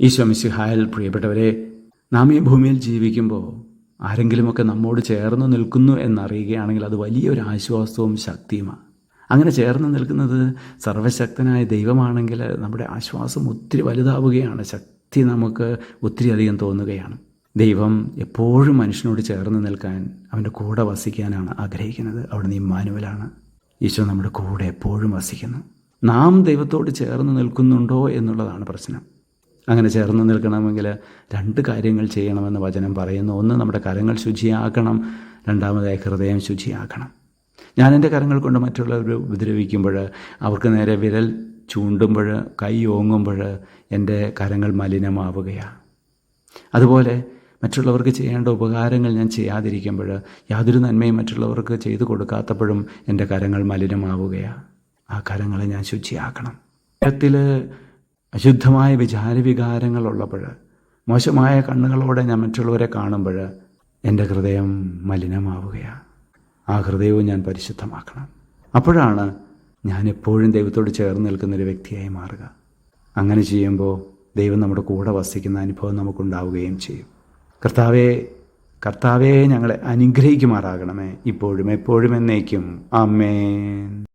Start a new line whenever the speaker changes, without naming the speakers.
ഈശോ മിശിഹായൽ പ്രിയപ്പെട്ടവരെ നാം ഈ ഭൂമിയിൽ ജീവിക്കുമ്പോൾ ആരെങ്കിലുമൊക്കെ നമ്മോട് ചേർന്ന് നിൽക്കുന്നു എന്നറിയുകയാണെങ്കിൽ അത് വലിയൊരു ആശ്വാസവും ശക്തിയുമാണ്. അങ്ങനെ ചേർന്ന് നിൽക്കുന്നത് സർവശക്തനായ ദൈവമാണെങ്കിൽ നമ്മുടെ ആശ്വാസം ഒത്തിരി വലുതാവുകയാണ് ശക്തി നമുക്ക് ഒത്തിരി അധികം തോന്നുകയാണ്. ദൈവം എപ്പോഴും മനുഷ്യനോട് ചേർന്ന് നിൽക്കാൻ അവന്റെ കൂടെ വസിക്കാനാണ് ആഗ്രഹിക്കുന്നത്. അവിടുന്ന് ഇമ്മാനുവലാണ്. ഈശോ നമ്മുടെ കൂടെ എപ്പോഴും വസിക്കുന്നു. നാം ദൈവത്തോട് ചേർന്ന് നിൽക്കുന്നുണ്ടോ എന്നുള്ളതാണ് പ്രശ്നം. അങ്ങനെ ചേർന്ന് നിൽക്കണമെങ്കിൽ രണ്ട് കാര്യങ്ങൾ ചെയ്യണമെന്ന് വചനം പറയുന്നു. ഒന്ന് നമ്മുടെ കരങ്ങൾ ശുചിയാക്കണം. രണ്ടാമതായി ഹൃദയം ശുചിയാക്കണം. ഞാൻ എന്റെ കരങ്ങൾ കൊണ്ട് മറ്റുള്ളവർ ഉപദ്രവിക്കുമ്പോൾ അവർക്ക് നേരെ വിരൽ ചൂണ്ടുമ്പോൾ കൈ ഓങ്ങുമ്പോൾ എന്റെ കരങ്ങൾ മലിനമാവുകയാണ്. അതുപോലെ മറ്റുള്ളവർക്ക് ചെയ്യേണ്ട ഉപകാരങ്ങൾ ഞാൻ ചെയ്യാതിരിക്കുമ്പോൾ യാതൊരു നന്മയും മറ്റുള്ളവർക്ക് ചെയ്തു കൊടുക്കാത്തപ്പോഴും എന്റെ കരങ്ങൾ മലിനമാവുകയാണ്. ആ കരങ്ങളെ ഞാൻ ശുചിയാക്കണം. ത്തിൽ അശുദ്ധമായ വിചാരവികാരങ്ങളുള്ളപ്പോൾ മോശമായ കണ്ണുകളോടെ ഞാൻ മറ്റുള്ളവരെ കാണുമ്പോൾ എന്റെ ഹൃദയം മലിനമാവുകയാണ്. ആ ഹൃദയവും ഞാൻ പരിശുദ്ധമാക്കണം. അപ്പോഴാണ് ഞാൻ എപ്പോഴും ദൈവത്തോട് ചേർന്ന് നിൽക്കുന്ന ഒരു വ്യക്തിയായി മാറുക. അങ്ങനെ ചെയ്യുമ്പോൾ ദൈവം നമ്മുടെ കൂടെ വസിക്കുന്ന അനുഭവം നമുക്കുണ്ടാവുകയും ചെയ്യും. കർത്താവെ കർത്താവെ ഞങ്ങളെ അനുഗ്രഹിക്കുമാറാകണമേ. ഇപ്പോഴും എപ്പോഴും എന്നേക്കും. അമ്മേൻ